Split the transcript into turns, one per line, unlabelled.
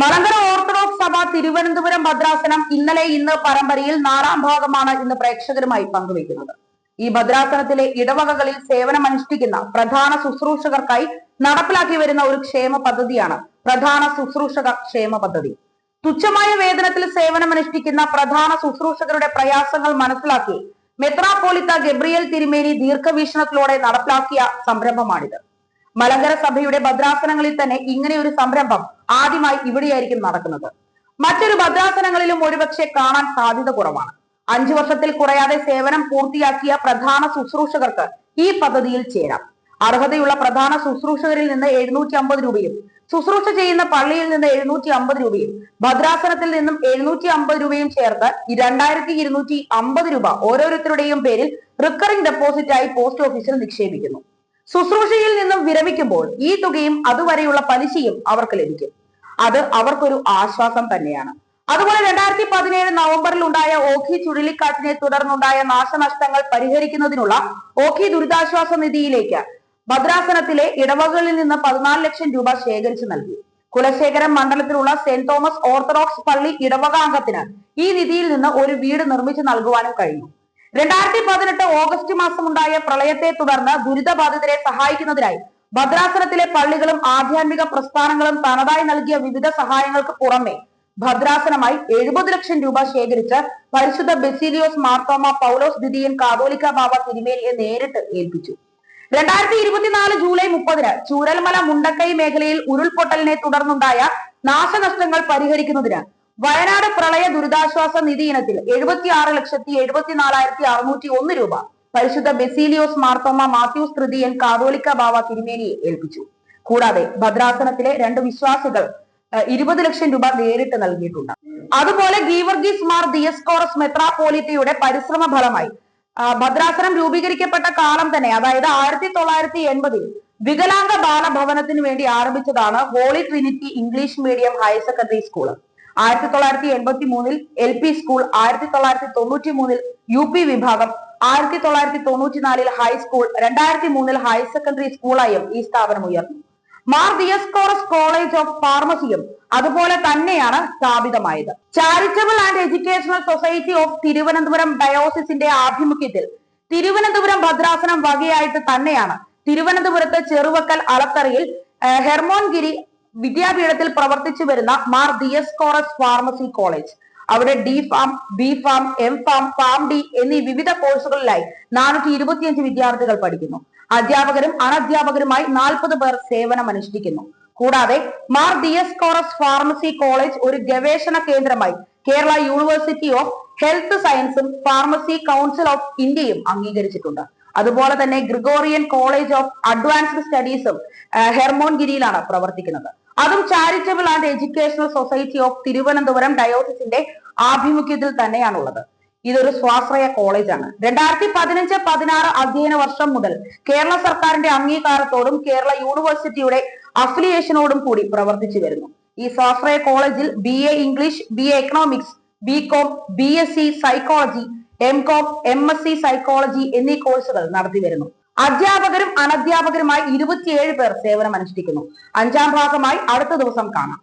Malankara orthodox സഭ തിരുവനന്തപുരം ഭദ്രാസനം ഇന്നലെ ഇന്ന് പരമ്പരയിൽ നാലാം ഭാഗമാണ് ഇന്ന് പ്രേക്ഷകരുമായി പങ്കുവയ്ക്കുന്നത്. ഈ ഭദ്രാസനത്തിലെ ഇടവകകളിൽ സേവനമനുഷ്ഠിക്കുന്ന പ്രധാന ശുശ്രൂഷകർക്കായി നടപ്പിലാക്കി വരുന്ന ഒരു ക്ഷേമ പദ്ധതിയാണ് പ്രധാന ശുശ്രൂഷക ക്ഷേമ പദ്ധതി. തുച്ഛമായ വേതനത്തിൽ സേവനമനുഷ്ഠിക്കുന്ന പ്രധാന ശുശ്രൂഷകരുടെ പ്രയാസങ്ങൾ മനസ്സിലാക്കി മെത്രാപ്പോളിത്ത ഗബ്രിയൽ തിരുമേനി ദീർഘവീക്ഷണത്തിലൂടെ നടപ്പിലാക്കിയ സംരംഭമാണിത്. മലങ്കര സഭയുടെ ഭദ്രാസനങ്ങളിൽ തന്നെ ഇങ്ങനെ ഒരു സംരംഭം ആദ്യമായി ഇവിടെയായിരിക്കും നടക്കുന്നത്. മറ്റൊരു ഭദ്രാസനങ്ങളിലും ഒരുപക്ഷെ കാണാൻ സാധ്യത കുറവാണ്. അഞ്ചു വർഷത്തിൽ കുറയാതെ സേവനം പൂർത്തിയാക്കിയ പ്രധാന ശുശ്രൂഷകർക്ക് ഈ പദ്ധതിയിൽ ചേരാം. അർഹതയുള്ള പ്രധാന ശുശ്രൂഷകരിൽ നിന്ന് എഴുന്നൂറ്റി അമ്പത് രൂപയും ശുശ്രൂഷ ചെയ്യുന്ന പള്ളിയിൽ നിന്ന് എഴുന്നൂറ്റി അമ്പത് രൂപയും ഭദ്രാസനത്തിൽ നിന്നും എഴുന്നൂറ്റി അമ്പത് രൂപയും ചേർത്ത് രണ്ടായിരത്തി ഇരുന്നൂറ്റി അമ്പത് രൂപ ഓരോരുത്തരുടെയും പേരിൽ റിക്കറിംഗ് ഡെപ്പോസിറ്റായി പോസ്റ്റ് ഓഫീസിൽ നിക്ഷേപിക്കുന്നു. ശുശ്രൂഷയിൽ നിന്നും വിരമിക്കുമ്പോൾ ഈ തുകയും അതുവരെയുള്ള പലിശയും അവർക്ക് ലഭിക്കും. അത് അവർക്കൊരു ആശ്വാസം തന്നെയാണ്. അതുപോലെ രണ്ടായിരത്തി പതിനേഴ് നവംബറിൽ ഉണ്ടായ ഓഖി ചുഴലിക്കാറ്റിനെ തുടർന്നുണ്ടായ നാശനഷ്ടങ്ങൾ പരിഹരിക്കുന്നതിനുള്ള ഓഖി ദുരിതാശ്വാസ നിധിയിലേക്ക് ഭദ്രാസനത്തിലെ ഇടവകളിൽ നിന്ന് പതിനാല് ലക്ഷം രൂപ ശേഖരിച്ചു നൽകി. കുലശേഖരം മണ്ഡലത്തിലുള്ള സെന്റ് തോമസ് ഓർത്തഡോക്സ് പള്ളി ഇടവക അംഗത്തിന് ഈ നിധിയിൽ നിന്ന് ഒരു വീട് നിർമ്മിച്ചു നൽകുവാനും കഴിഞ്ഞു. രണ്ടായിരത്തി പതിനെട്ട് ഓഗസ്റ്റ് മാസം ഉണ്ടായ പ്രളയത്തെ തുടർന്ന് ദുരിതബാധിതരെ സഹായിക്കുന്നതിനായി ഭദ്രാസനത്തിലെ പള്ളികളും ആധ്യാത്മിക പ്രസ്ഥാനങ്ങളും തനതായി നൽകിയ വിവിധ സഹായങ്ങൾക്ക് പുറമെ ഭദ്രാസനമായി എഴുപത് ലക്ഷം രൂപ ശേഖരിച്ച് പരിശുദ്ധ ബെസീലിയോസ് മാർത്തോമ പൗലോസ് ദ്വിതീയൻ കാതോലിക്ക ബാബ തിരുമേനിയെ നേരിട്ട് ഏൽപ്പിച്ചു. രണ്ടായിരത്തി ഇരുപത്തിനാല് ജൂലൈ മുപ്പതിന് ചൂരൽമല മുണ്ടക്കൈ മേഖലയിൽ ഉരുൾപൊട്ടലിനെ തുടർന്നുണ്ടായ നാശനഷ്ടങ്ങൾ പരിഹരിക്കുന്നതിന് വയനാട് പ്രളയ ദുരിതാശ്വാസ നിധി ഇനത്തിൽ എഴുപത്തിയാറ് ലക്ഷത്തി എഴുപത്തിനാലായിരത്തി അറുന്നൂറ്റി ഒന്ന് രൂപ. പരിശുദ്ധ ബെസീലിയോസ് മാർത്തോമ മാത്യൂസ് തൃതീയൻ കാതോലിക്ക ബാവ തിരുമേനിയെ ഏൽപ്പിച്ചു. കൂടാതെ ഭദ്രാസനത്തിലെ രണ്ട് വിശ്വാസികൾ ഇരുപത് ലക്ഷം രൂപ നേരിട്ട് നൽകിയിട്ടുണ്ട്. അതുപോലെ ഗീവർഗീസ് മാർ ദിയസ്കോറസ് മെത്രാപോലിത്തയുടെ പരിശ്രമ ഫലമായി ഭദ്രാസനം രൂപീകരിക്കപ്പെട്ട കാലം തന്നെ അതായത് ആയിരത്തി തൊള്ളായിരത്തി എൺപതിൽ വികലാംഗ ബാലഭവനത്തിന് വേണ്ടി ആരംഭിച്ചതാണ് holy trinity English medium higher secondary school ആയിരത്തി തൊള്ളായിരത്തി എൺപത്തി മൂന്നിൽ എൽ പി സ്കൂൾ ആയിരത്തി തൊള്ളായിരത്തി തൊണ്ണൂറ്റി മൂന്നിൽ യു പി വിഭാഗം ആയിരത്തി തൊള്ളായിരത്തി തൊണ്ണൂറ്റിനാലിൽ ഹൈസ്കൂൾ രണ്ടായിരത്തി മൂന്നിൽ ഹയർ സെക്കൻഡറി സ്കൂളായും ഈ സ്ഥാപനം ഉയർന്നു. മാർ ദിയസ്കോറസ് കോളേജ് ഓഫ് ഫാർമസിയും അതുപോലെ തന്നെയാണ് സ്ഥാപിതമായത്. Charitable and educational society of Thiruvananthapuram ഡയോസിസിന്റെ ആഭിമുഖ്യത്തിൽ തിരുവനന്തപുരം ഭദ്രാസനം വകയായിട്ട് തന്നെയാണ് തിരുവനന്തപുരത്ത് ചെറുവക്കൽ അളത്തറയിൽ ഹെർമോൻഗിരി വിദ്യാപീഠത്തിൽ പ്രവർത്തിച്ചു വരുന്ന മാർ ദിയസ്കോറസ് ഫാർമസി കോളേജ്. അവിടെ D pharm B pharm M pharm pharm D എന്നീ വിവിധ കോഴ്സുകളിലായി നാനൂറ്റി ഇരുപത്തിയഞ്ച് വിദ്യാർത്ഥികൾ പഠിക്കുന്നു. അധ്യാപകരും അനധ്യാപകരുമായി നാൽപ്പത് പേർ സേവനം അനുഷ്ഠിക്കുന്നു കൂടാതെ മാർ ദിയസ്കോറസ് ഫാർമസി കോളേജ് ഒരു ഗവേഷണ കേന്ദ്രമായി കേരള യൂണിവേഴ്സിറ്റി ഓഫ് ഹെൽത്ത് സയൻസും ഫാർമസി കൗൺസിൽ ഓഫ് ഇന്ത്യയും അംഗീകരിച്ചിട്ടുണ്ട്. അതുപോലെ തന്നെ ഗ്രിഗോറിയൻ കോളേജ് ഓഫ് അഡ്വാൻസ്ഡ് സ്റ്റഡീസും ഹെർമോൻഗിരിയിലാണ് പ്രവർത്തിക്കുന്നത്. അതും charitable and educational society of Thiruvananthapuram ഡയോസിന്റെ ആഭിമുഖ്യത്തിൽ തന്നെയാണുള്ളത്. ഇതൊരു സ്വാശ്രയ കോളേജാണ് രണ്ടായിരത്തി പതിനഞ്ച് പതിനാറ് അധ്യയന വർഷം മുതൽ കേരള സർക്കാരിന്റെ അംഗീകാരത്തോടും കേരള യൂണിവേഴ്സിറ്റിയുടെ അഫിലിയേഷനോടും കൂടി പ്രവർത്തിച്ചു വരുന്നു. ഈ സ്വാശ്രയ കോളേജിൽ B A English B A economics B com B S C psychology M com M S C psychology എന്നീ കോഴ്സുകൾ നടത്തി വരുന്നു. അധ്യാപകരും അനധ്യാപകരുമായി ഇരുപത്തിയേഴ് പേർ സേവനം അനുഷ്ഠിക്കുന്നു അഞ്ചാം ഭാഗമായി അടുത്ത ദിവസം കാണാം.